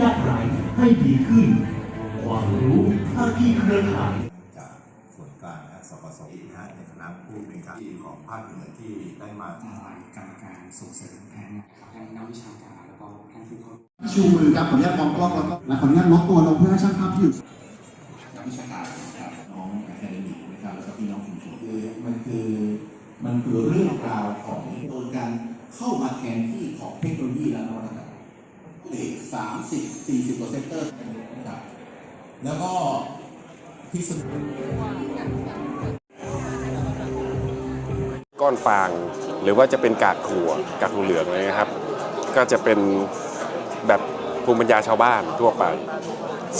ยากไร้ให้ดีขึ้น ความรู้ภาคีเครือข่ายจากส่วนกลางและสปสนะฮะในฐานะผู้เป็นการที่ของภาคเหนือที่ได้มาทางกรรมการส่งเสริมแผนงานครับทั้งนักวิชาการแล้วก็ท่านผู้เข้าชูมือครับขออนุญาตมองกล้องแล้วก็และขออนุญาตล็อกตัวลงเพื่อให้ช่างภาพที่อยู่นักวิชาการนะครับน้องแอคาเดมีนะครับแล้วก็พี่น้องชุมชนคือมันคือมันคือเรื่องราวของโดยการเข้ามาแทนที่ของเทคโนโลยีและนวัตกรรมเอกสามสิบสี่สิบเปอร์เซ็นเตอร์นะครับแล้วก็ที่สำคัญก้อนฟางหรือว่าจะเป็นกากถั่วกากถั่วเหลืองอะไรนะครับ ก็จะเป็นแบบภูมิปัญญาชาวบ้านทั่วไป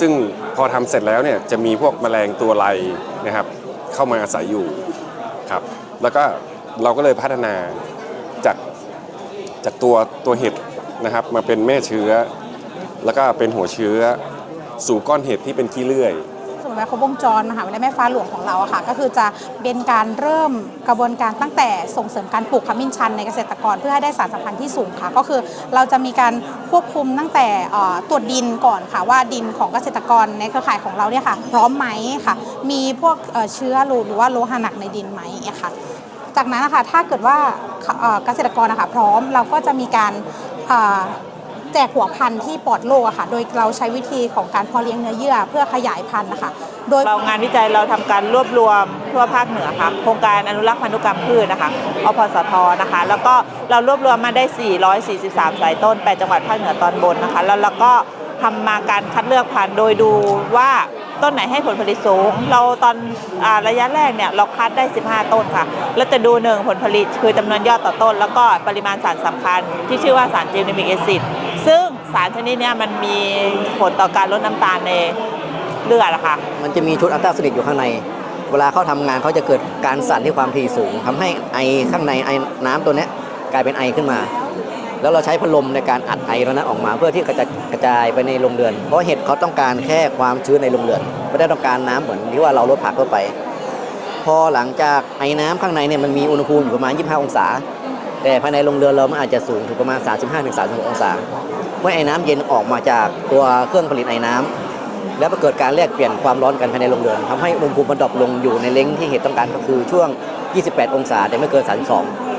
ซึ่งพอทำเสร็จแล้วเนี่ยจะมีพวกแมลงตัวไรนะครับ เข้ามาอาศัยอยู่ครับ แล้วก็เราก็เลยพัฒนาจากจากตัวตัวเห็ด นะครับมาเป็นแม่เชื้อ แล้วก็เป็นหัวเชื้อ สู่ก้อนเห็ดที่เป็นขี้เลื่อยสมุนไพรครบวงจรมหาวิทยาลัยแม่ฟ้าหลวงของเราอะค่ะ ก็คือจะเป็นการเริ่มกระบวนการตั้งแต่ส่งเสริมการปลูกขมิ้นชันในเกษตรกรเพื่อให้ได้สารสัมพันธ์ที่สูงค่ะ ก็คือเราจะมีการควบคุมตั้งแต่ตรวจดินก่อนค่ะว่าดินของเกษตรกรในเครือข่ายของเราเนี่ยค่ะ พร้อมไหมค่ะ มีพวกเชื้อหรือว่าโลหะหนักในดินไหมเอ่ยค่ะ จากนั้นนะคะถ้าเกิดว่าเกษตรกรนะคะพร้อมเราก็จะมีการแจกหัวพันธุ์ที่ปลอดโรคอะค่ะ โดยเราใช้วิธีของการเพาะเลี้ยงเนื้อเยื่อเพื่อขยายพันธุ์นะคะ โดยเรางานวิจัยเราทำการรวบรวมทั่วภาคเหนือค่ะ โครงการอนุรักษ์พันธุกรรมพืชนะคะ อพสทนะคะ แล้วก็เรารวบรวมมาได้ 443 สายต้น 8 จังหวัดภาคเหนือตอนบนนะคะ แล้วเราก็ทำมาการคัดเลือกพันธุ์โดยดูว่า ต้นไหนให้ผลผลิตสูง เราตอนอระยะแรกเนี่ยเราคัดได้ 15 ต้นค่ะ แล้วจะดูหนึ่งผลผลิตคือจำนวนยอดต่อต้น แล้วก็ปริมาณสารสำคัญ ที่ชื่อว่าสารเจลนิมิกแอซิดซึ่งสารชนิดนี้มันมีผลต่อการลดน้ำตาลในเลือดอะค่ะ มันจะมีชุดอัลตราโซนิกอยู่ข้างใน เวลาเขาทำงานเขาจะเกิดการสั่นที่ความถี่สูงทำให้ไอข้างในไอน้ำตัวนี้กลายเป็นไอขึ้นมา แล้วเราใช้พัดลมในการอัดไอตัวนั้นออกมาเพื่อที่จะกระจายไปในโรงเรือน เพราะเห็ดเขาต้องการแค่ความชื้นในโรงเรือน ไม่ได้ต้องการน้ำเหมือนที่ว่าเราลดผักเข้าไป พอหลังจากไอ้น้ำข้างในเนี่ยมันมีอุณหภูมิอยู่ประมาณ 25 องศา แต่ภายในโรงเรือนเรามันอาจจะสูงถึงประมาณ 35-36 องศา เมื่อไอ้น้ำเย็นออกมาจากตัวเครื่องผลิตไอ้น้ำแล้วเกิดการแลกเปลี่ยนความร้อนกันภายในโรงเรือนทำให้อุณหภูมิมันดรอปลงอยู่ในเล้งที่เห็ดต้องการก็คือช่วง 28 องศาแต่ไม่เกิน 32